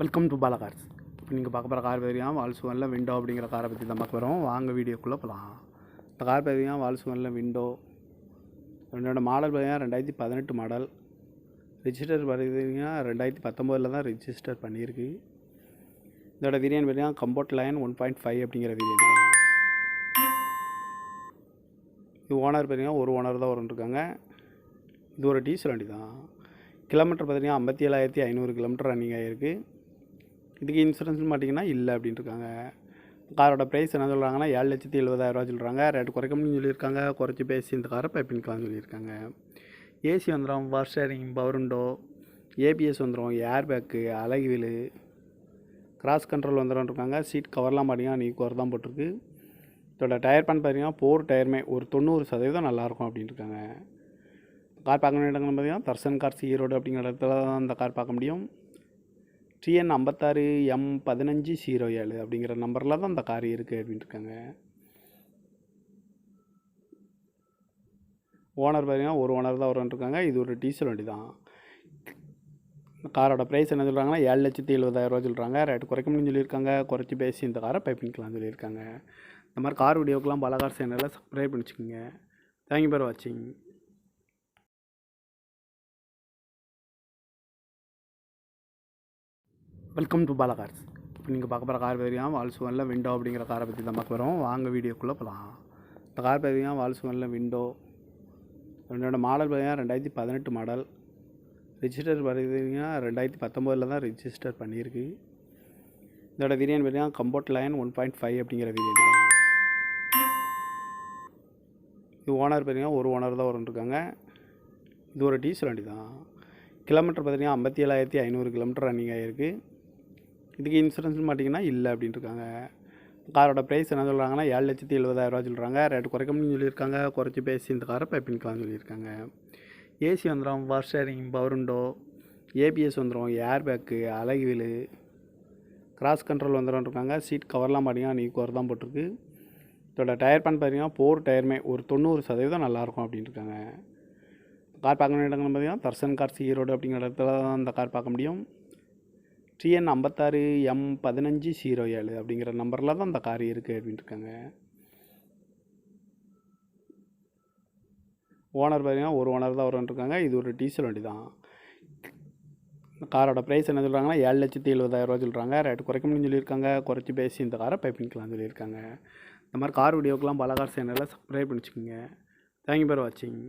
Welcome to Bala cars இப்போ நீங்கள் பார்க்க போகிற கார் பார்த்தீங்கன்னா வால்சுவனில் விண்டோ அப்படிங்கிற காரை பற்றி தான் பார்க்க போகிறோம் வாங்க வீடியோக்குள்ளே போகலாம் இந்த கார் பார்த்தீங்கன்னா வால்ஸ் விண்டோ என்னோட மாடல் பார்த்தீங்கன்னா ரெண்டாயிரத்தி பதினெட்டு மாடல் ரிஜிஸ்டர் பார்த்தீங்கன்னா ரெண்டாயிரத்தி பத்தொம்போதில் தான் ரிஜிஸ்டர் பண்ணியிருக்கு. இதோட விரியன் பார்த்தீங்கன்னா comfort line one point five அப்படிங்கிற விரியன் தான். இது ஓனர் பார்த்தீங்கன்னா ஒரு ஓனர் தான் இருக்காங்க. இது ஒரு டீசல் வண்டி தான். கிலோமீட்டர் பார்த்தீங்கன்னா ஐம்பத்தி ஏழாயிரத்தி ஐநூறு கிலோமீட்டர் ரன்னிங் ஆகிருக்கு இதுக்கு இன்சூரன்ஸ்னு மாட்டிங்கன்னா இல்லை அப்படின்ட்டுருக்காங்க காரோட ப்ரைஸ் என்ன சொல்கிறாங்கன்னா ஏழு லட்சத்தி எழுபதாயிரரூவா சொல்கிறாங்க ரேட் குறைக்கணும்னு சொல்லியிருக்காங்க. குறைச்சி பேசி இந்த காரை பைப்பின்கலாம்னு சொல்லியிருக்காங்க. ஏசி வந்துடும் power steering power window ABS வந்துடும் air bag alloy wheel cruise control வந்துடும் இருக்காங்க சீட் கவர்லாம் பார்த்தீங்கன்னா நீ கவர் தான் போட்டிருக்கு. இதோட டயர் பேன் பார்த்தீங்கன்னா போர் டயருமே ஒரு தொண்ணூறு சதவீதம் நல்லாயிருக்கும் அப்படின்னு இருக்காங்க கார் பார்க்க இடங்கள் பார்த்தீங்கன்னா தர்சன் கார்ஸ் ஈரோடு அப்படிங்கிற இடத்துல தான் அந்த கார் பார்க்க முடியும். டிஎன் ஐம்பத்தாறு எம் பதினஞ்சு ஜீரோ ஏழு அப்படிங்கிற நம்பரில் தான் அந்த கார் இருக்குது அப்படின்ட்டு இருக்காங்க ஓனர் பார்த்தீங்கன்னா ஒரு ஓனர் தான் வருவான்ருக்காங்க. இது ஒரு டீசல் வண்டி தான். காரோட ப்ரைஸ் என்ன சொல்கிறாங்கன்னா ஏழு லட்சத்தி எழுபதாயிரரூவா சொல்கிறாங்க ரேட் குறைக்கணும்னு சொல்லியிருக்காங்க. குறைச்சி பேசி இந்த காரை பைப்பின்கலாம்னு சொல்லியிருக்காங்க. இந்த மாதிரி கார் வீடியோக்கெலாம் பல கார் சேனலில் சப்ஸ்கிரைப் பண்ணிச்சுக்கோங்க. தேங்க்யூ ஃபார் வாட்சிங் வெல்கம் டு பாலா கார்ஸ் இப்போ நீங்கள் பார்க்க போகிற கார் பார்த்தீங்கன்னா வால்ஸ் விண்டோ அப்படிங்கிற காரை பற்றி தான் பார்க்க போகிறோம் வாங்க வீடியோக்குள்ளே போகலாம் இந்த கார் பார்த்தீங்கன்னா வால்ஸ் விண்டோ ரெண்டோட மாடல் பார்த்தீங்கன்னா ரெண்டாயிரத்தி பதினெட்டு மாடல் ரிஜிஸ்டர் பார்த்தீங்கன்னா ரெண்டாயிரத்தி பத்தொம்போதில் தான் ரிஜிஸ்டர் பண்ணியிருக்கு. இதோட வேரியன்ட் பார்த்தீங்கன்னா comfort line one point five அப்படிங்கிற வேரியன்ட் தான். இது ஓனர் பார்த்தீங்கன்னா ஒரு ஓனர் தான் இருக்காங்க. இது ஒரு டீசல் வண்டி தான் கிலோமீட்டர் பார்த்தீங்கன்னா ஐம்பத்தி ஏழாயிரத்தி ஐநூறு கிலோமீட்டர் ரன்னிங் ஆகிருக்கு இதுக்கு இன்சூரன்ஸ் மாட்டிங்கன்னா இல்லை அப்படின்ட்டு இருக்காங்க காரோட ப்ரைஸ் என்ன சொல்கிறாங்கன்னா ஏழு லட்சத்தி எழுபதாயிரரூவா சொல்கிறாங்க ரேட் குறைக்கணும்னு சொல்லியிருக்காங்க. குறைச்சி பேசி இந்த காரை பைப்பின்கலாம்னு சொல்லியிருக்காங்க. ஏசி வந்துடும் power steering power window ABS வந்துடும் air bag alloy cruise control வந்துடும் இருக்காங்க சீட் கவர்லாம் பார்த்தீங்கன்னா நீ கவர் தான் போட்டிருக்கு. இதோட டயர் பேன் பார்த்தீங்கன்னா போர் டயருமே ஒரு தொண்ணூறு சதவீதம் நல்லாயிருக்கும் அப்படின்ட்டு இருக்காங்க கார் பார்க்க இடங்கள் பார்த்தீங்கன்னா தர்சன் கார்ஸ் ஈரோடு அப்படிங்கிற இடத்துல தான் அந்த கார் பார்க்க முடியும். டிஎன் ஐம்பத்தாறு எம் பதினஞ்சு ஜீரோ ஏழு அப்படிங்கிற நம்பரில் தான் அந்த கார் இருக்குது அப்படின்ட்டுருக்காங்க. ஓனர் பார்த்தீங்கன்னா ஒரு ஓனர் தான் வருவான்ருக்காங்க. இது ஒரு டீசல் வண்டி தான். காரோட ப்ரைஸ் என்ன சொல்கிறாங்கன்னா ஏழு லட்சத்தி எழுபதாயிரரூவா சொல்கிறாங்க ரேட் குறைக்கணும்னு சொல்லியிருக்காங்க. குறைச்சி பேசி இந்த காரை பைப்பின்கலாம்னு சொல்லியிருக்காங்க. இந்த மாதிரி கார் வீடியோக்கெலாம் பல கார் சேனலில் சப்ஸ்கிரைப் பண்ணிச்சுக்கோங்க. தேங்க்யூ ஃபார் வாட்சிங்